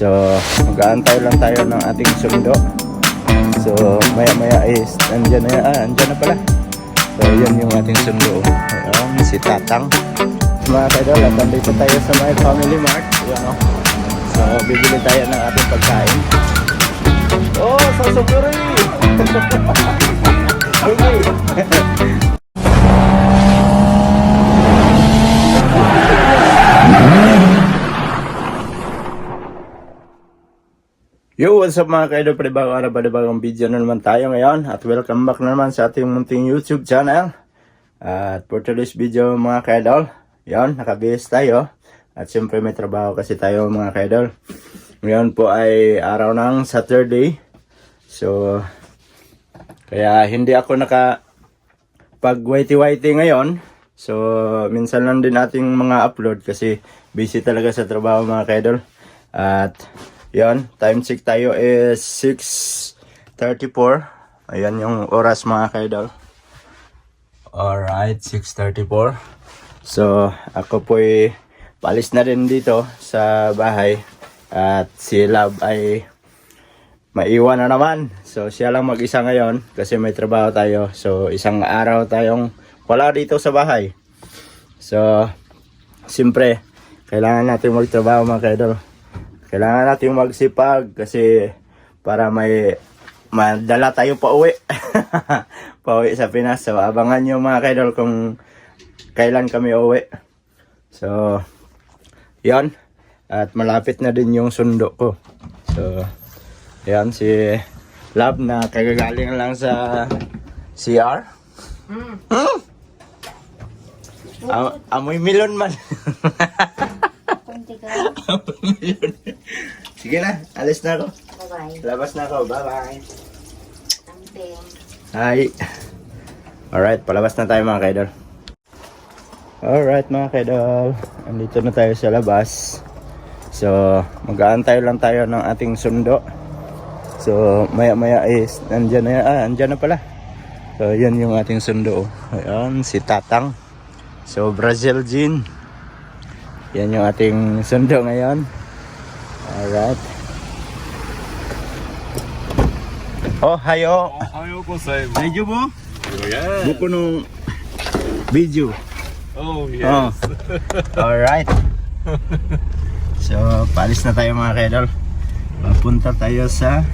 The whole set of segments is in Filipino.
So, mag-aantay lang tayo ng ating sundo. So, maya-maya is, andyan na, ah, andyan na pala. So, yun yung ating sundo. Ayan, si Tatang. Mga kaidol, at nandito tayo sa my family mart. Ayan, oh. So, bibili tayo ng ating pagkain. Oh, sasaburi! okay. Yo, what's up mga kaidol? Panibagong araw, panibagong video na naman tayo ngayon. At welcome back na naman sa ating munting YouTube channel. At for today's video mga kaidol, yon nakabihis tayo. At siyempre may trabaho kasi tayo mga kaidol. Ngayon po ay araw ng Saturday. So, kaya hindi ako naka pag whitey-whitey ngayon. So, minsan lang din ating mga upload kasi busy talaga sa trabaho mga kaidol. At, yon time check tayo is 6.34. Ayan yung oras mga kaidol. Alright, 6.34. So, ako po'y palis na rin dito sa bahay. At si Love ay maiwan na naman. So, siya lang mag-isa ngayon kasi may trabaho tayo. So, isang araw tayong wala dito sa bahay. So, siyempre, kailangan natin magtrabaho mga kaidol. Kailangan natin magsipag kasi para may madala tayo pa uwi. pa uwi sa Pinas. So, abangan nyo mga kaidol kung kailan kami uwi. So, yon At malapit na din yung sundo ko. So, yan si Love na kagagaling lang sa CR. Hmm. Am- amoy milon man. Milon. Sige na, alis na ako. Bye-bye. Labas na ako. Bye-bye. Amping. Hi. Alright, palabas na tayo mga kaidol. Alright mga kaidol. Andito na tayo sa labas. So, mag-aantay lang tayo ng ating sundo. So, maya-maya is, andyan na, ah, andyan na pala. So, yan yung ating sundo. Ayan, si Tatang. So, Brazil Gin. Yan yung ating sundo ngayon. Alright. Oh, hayo. Oh, hayo ko sa iyo. Medyo mo? Yeah. Buko nung video. Oh, yes. Oh. Alright. so, palis na tayo mga kedol. Papunta tayo sa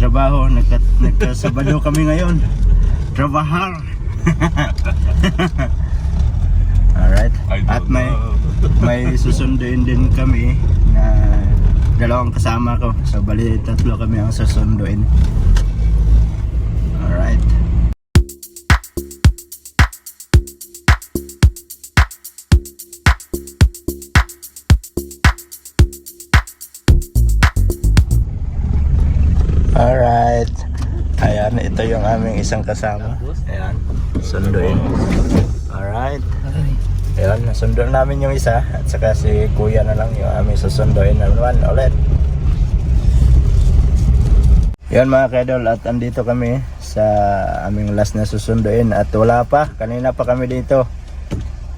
trabaho. Nagka, nagkasabado kami ngayon. Trabahar. Alright. At may... Know may susunduin din kami na dalawang kasama ko. So, bali tatlo kami ang susunduin. Alright. Alright. Ayan, ito yung aming isang kasama. Ayan, sunduin. Alright. Ayan, nasundo namin yung isa. At saka si kuya na lang yung aming susunduin. Na naman ulit. Yan mga kedol at andito kami sa aming last na susunduin. At wala pa, kanina pa kami dito.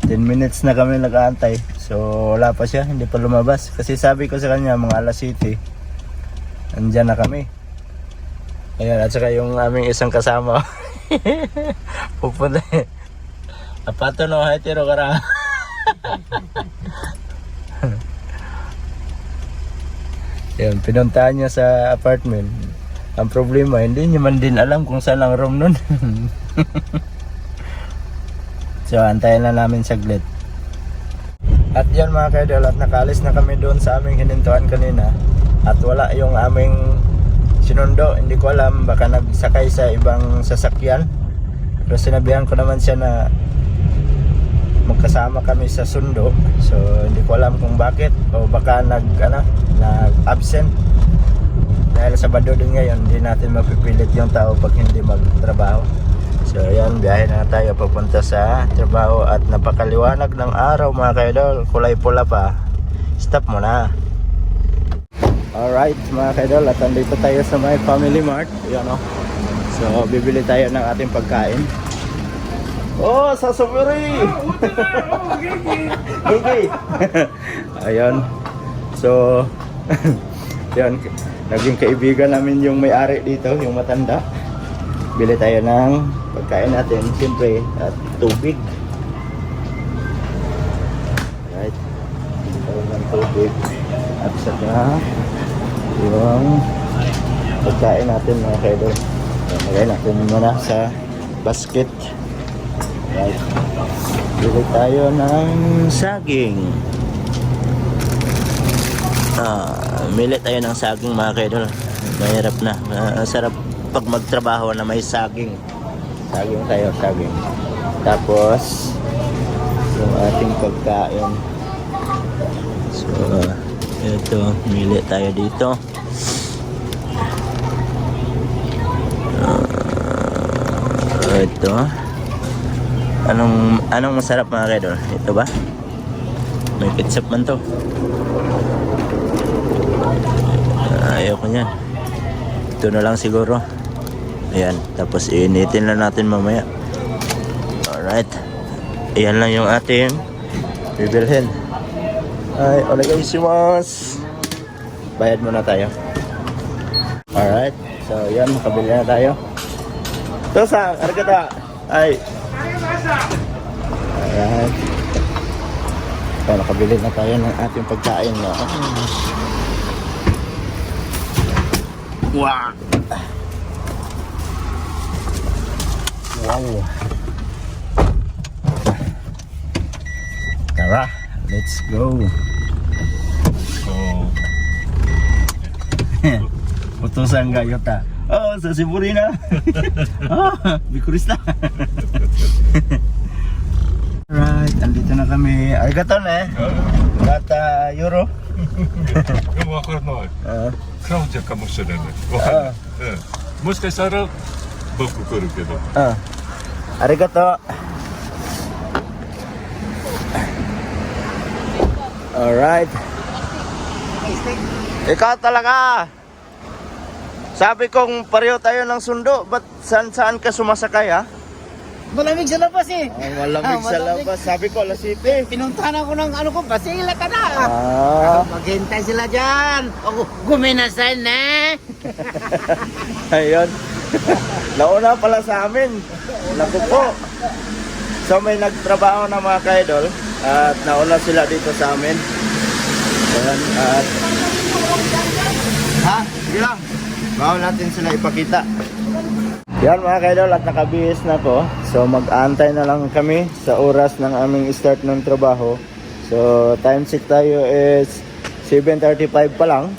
10 minutes na kami nag-aantay. So wala pa siya, hindi pa lumabas. Kasi sabi ko sa kanya mga alas 7 andyan na kami. Ayan at saka yung aming isang kasama. Pupunta. Apato no hay tiro kara Yun, pinuntahan niya sa apartment. Ang problema, hindi niya man din alam kung saan ang room nun. so, antayin na namin saglit. At yan mga kaidol, at nakalis na kami doon sa aming hinintuan kanina. At wala yung aming sinundo. Hindi ko alam, baka nagsakay sa ibang sasakyan. Pero sinabihan ko naman siya na magkasama kami sa sundo. So, hindi ko alam kung bakit. O baka nag, ano, nag-absent. Dahil Sabado din ngayon, hindi natin mapipilit yung tao pag hindi magtrabaho. So, ayan, biyahe na tayo papunta sa trabaho at napakaliwanag ng araw mga kaidol. Kulay pula pa. Stop mo na. Alright mga kaidol, at andito tayo sa my family mart. Ayan o. So, bibili tayo ng ating pagkain. Oh, sasaburi! Okay. Ayun. So, Yan, naging kaibigan namin yung may-ari dito, yung matanda. Bili tayo ng pagkain natin, siyempre, at tubig. Right. Bili tayo ng tubig. At saka, yung pagkain natin mga kaidol. Lagay natin muna sa basket. Right. Bili tayo ng saging. Ah, mili tayo ng saging mga kaidol. Mahirap na. Masarap pag magtrabaho na may saging. Saging tayo, saging. Tapos, yung ating pagkain. So, ito, mili tayo dito. Ah, ito. Anong anong masarap mga kaidol? Ito ba? May ketchup man to. Ah, Ayoko niyan. Ito na lang siguro. Ayan. Tapos iinitin lang natin mamaya. Alright. Ayan lang yung ating bibilhin. Ay, onegaishimasu. Bayad muna tayo. Alright. So, yan. Makabili na tayo. Tosa, arigata. Ay. Alright. So, nakabili na tayo ng ating pagkain. No? Wow! Wow! Tara, let's go! Oh. Utusan ga yota. Oh, sa Siburi na. oh, bikurista. right, andito na kami. Arigato na eh. Kata euro. でも分からない。 Ah, クラウンジャーかもしれない。分かんない。うん。もしかしたら僕来るけど。 ah. Arigato. Alright. Ikaw talaga. Sabi kong pareho tayo ng sundo, ba't saan saan ka sumasakay ha? Malamig sa labas eh. Ang malamig Ah, sa labas. Sabi ko, alas 7. Pinuntahan ako ng ano ko, basila ka na. Ah, Maghintay sila dyan. O, guminasal na. ayun. Nauna pala sa amin. Naku po. So may nagtrabaho na mga kaidol at nauna sila dito sa amin. Ayan, at Ha? Sige lang. Bawal natin sila ipakita. Yan mga kaidol at nakabihis na ko. So mag-aantay na lang kami sa oras ng aming start ng trabaho. So time check tayo is 7.35 pa lang.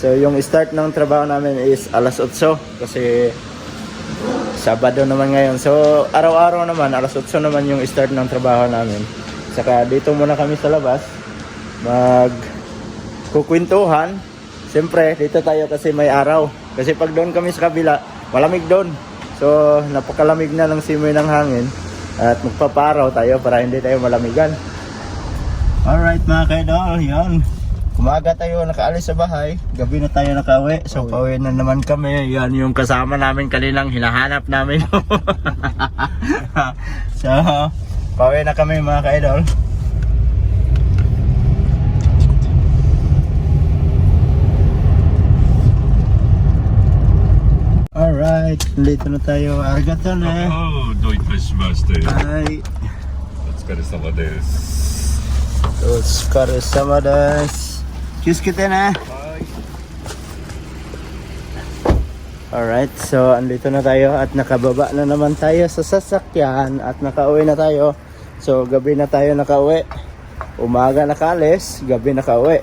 So yung start ng trabaho namin is alas 8 kasi Sabado naman ngayon. So araw-araw naman alas 8 naman yung start ng trabaho namin. Saka dito muna kami sa labas mag kukwentuhan. Siyempre, dito tayo kasi may araw. Kasi pag doon kami sa kabila, malamig doon. So, napakalamig na ng simoy ng hangin. At magpaparaw tayo para hindi tayo malamigan. Alright mga kaidol, yan. Kumaga tayo nakaalis sa bahay. Gabi na tayo nakauwi. So, pauwi na naman kami. Yan yung kasama namin kaninang hinahanap namin. so, pauwi na kami mga kaidol. Alright, late na tayo. Arigato ne. Oh, do itashimashite. Hai. Otsukare sama desu. Otsukare sama desu. Kiskite na. Alright, so andito na tayo at nakababa na naman tayo sa sasakyan at nakauwi na tayo. So gabi na tayo nakauwi. Umaga nakalis, gabi nakauwi.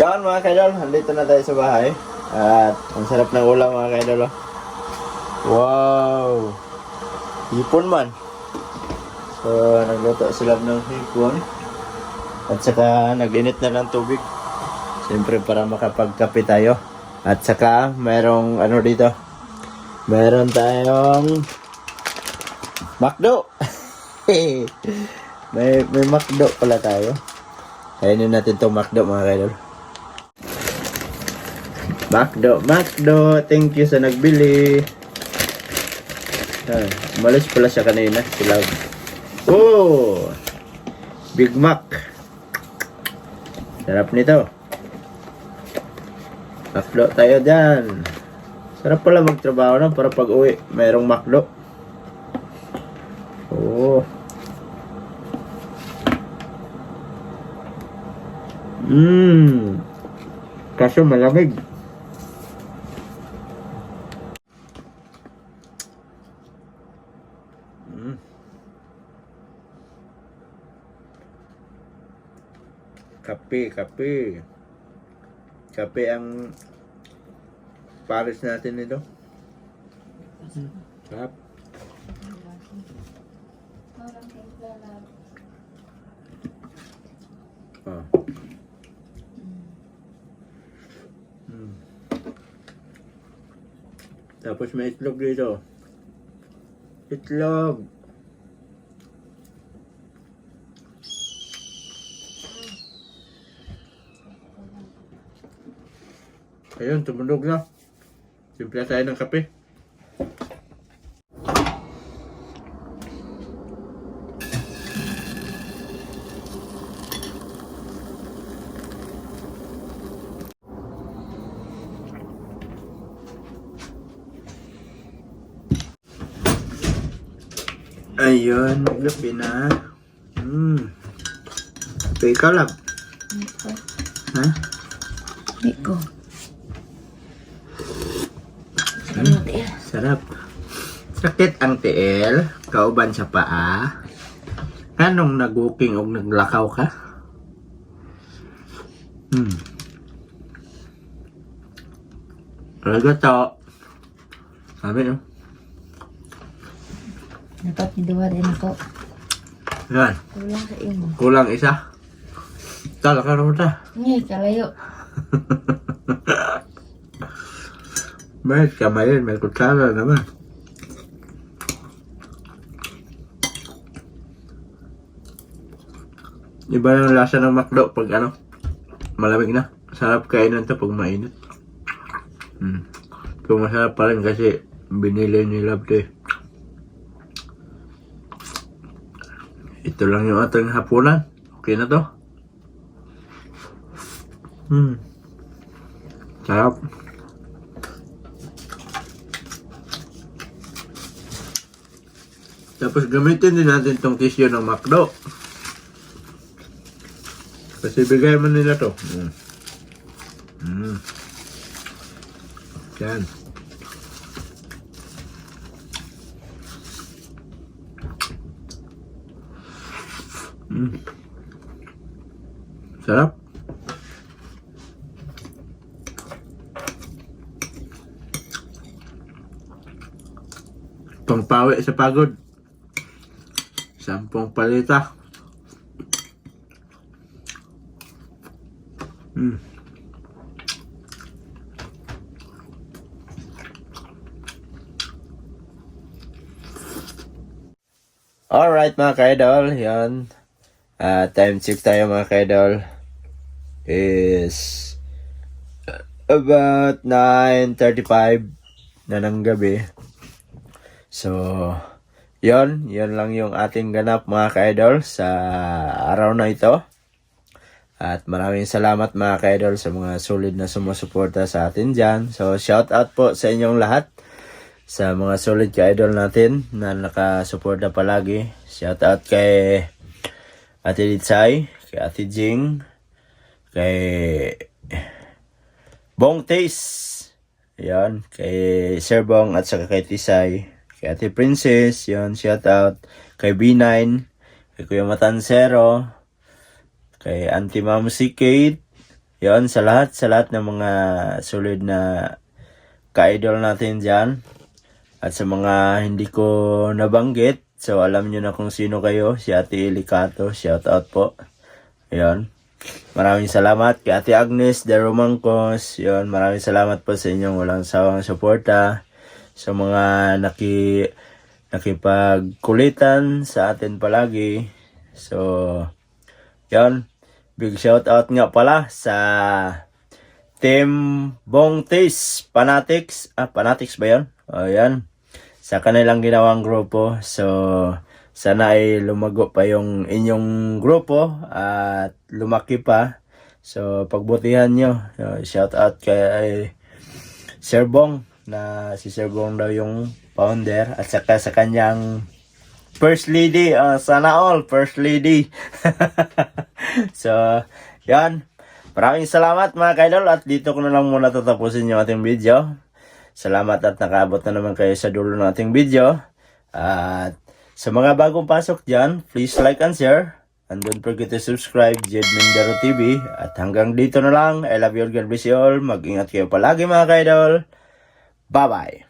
Yan mga kaidol, andito na tayo sa bahay. At ang sarap ng ulam mga kaidol. oh. Wow! Hipon man. So, nagluto sila ng hipon. At saka, nag-init na ng tubig. Siyempre, para makapagkape tayo. At saka, merong ano dito. Meron tayong McDo. may, may McDo pala tayo. Kainin natin tong McDo mga kaidol. McDo, McDo. Thank you sa nagbili. Ah, umalis pala siya kanina. Sila. Oh! Big Mac. Sarap nito. Makdo tayo dyan. Sarap pala magtrabaho na para pag uwi, mayroong makdo. Oo. Mmm. Kaso malamig. Kape, kape. Kape ang pares natin nito. Mm. Sarap. Oh. Mm. Tapos may itlog dito. Itlog. Ayun, tumunog na. Simpla tayo ng kape. Ayun, maglupi na. Hmm. So, ikaw lang. Ha? Iko. Ano Sarap. Sakit ang tiil, kauban sa paa. Anong naguking o naglakaw ka? Hmm. Talaga to. Sabi no? Dapat niduwa din ako. Yan. Kulang sa imo. Kulang isa. Talaga naman ta. Ngay, kalayo. Bakit kamayin? May kutsara naman. Iba yung lasa ng makdo pag ano, malamig na. Sarap kainan to pag mainit. Hmm. Kung masarap pa rin kasi binili ni Love to eh. Ito lang yung ating hapunan. Okay na to. Hmm. Sarap. Tapos gamitin din natin tong tissue ng McDo. Kasi bigay man nila to. Mm. Mm. Yan. Mm. Sarap. Pangpawi sa pagod. Palita. Mm. Alright mga kaidol, yan. Ah, time check tayo mga kaidol. Is about 9.35 na ng gabi. So, yon yon lang yung ating ganap mga ka-idol sa araw na ito. At maraming salamat mga ka-idol sa mga solid na sumusuporta sa atin dyan. So, shout out po sa inyong lahat sa mga solid ka-idol natin na nakasuporta palagi. Shout out kay Ate Litsay, kay Ate Jing, kay Bong Taste. Yan, kay Sir Bong at saka kay Tisay. Kay Ate Princess, yon shout out. Kay B9, kay Kuya Matansero, kay Auntie Ma'am si Kate. Yon, sa lahat, sa lahat ng mga solid na ka-idol natin dyan. At sa mga hindi ko nabanggit, so alam nyo na kung sino kayo, si Ate Elicato, shout out po. Yon. Maraming salamat kay Ate Agnes de Romangcos. Yon, maraming salamat po sa inyong walang sawang suporta. Sa mga naki nakipagkulitan sa atin palagi. So, yon. Big shout out nga pala sa Team Bong Taste Fanatics. Ah, Fanatics ba yun? O, yan. Sa kanilang ginawang grupo. So, sana ay lumago pa yung inyong grupo at lumaki pa So, pagbutihan nyo. Shout out kay Sir Bong na si Sir Bong daw yung founder at saka sa kanyang First Lady. Uh, sana all, First Lady. so, yan. Maraming salamat mga kaidol at dito ko na lang muna tatapusin yung ating video. Salamat at nakaabot na naman kayo sa dulo ng ating video. At sa mga bagong pasok dyan, please like and share. And don't forget to subscribe, Jed Mindero TV. At hanggang dito na lang. I love you all. God bless you all. Mag-ingat kayo palagi mga kaidol. Bye-bye.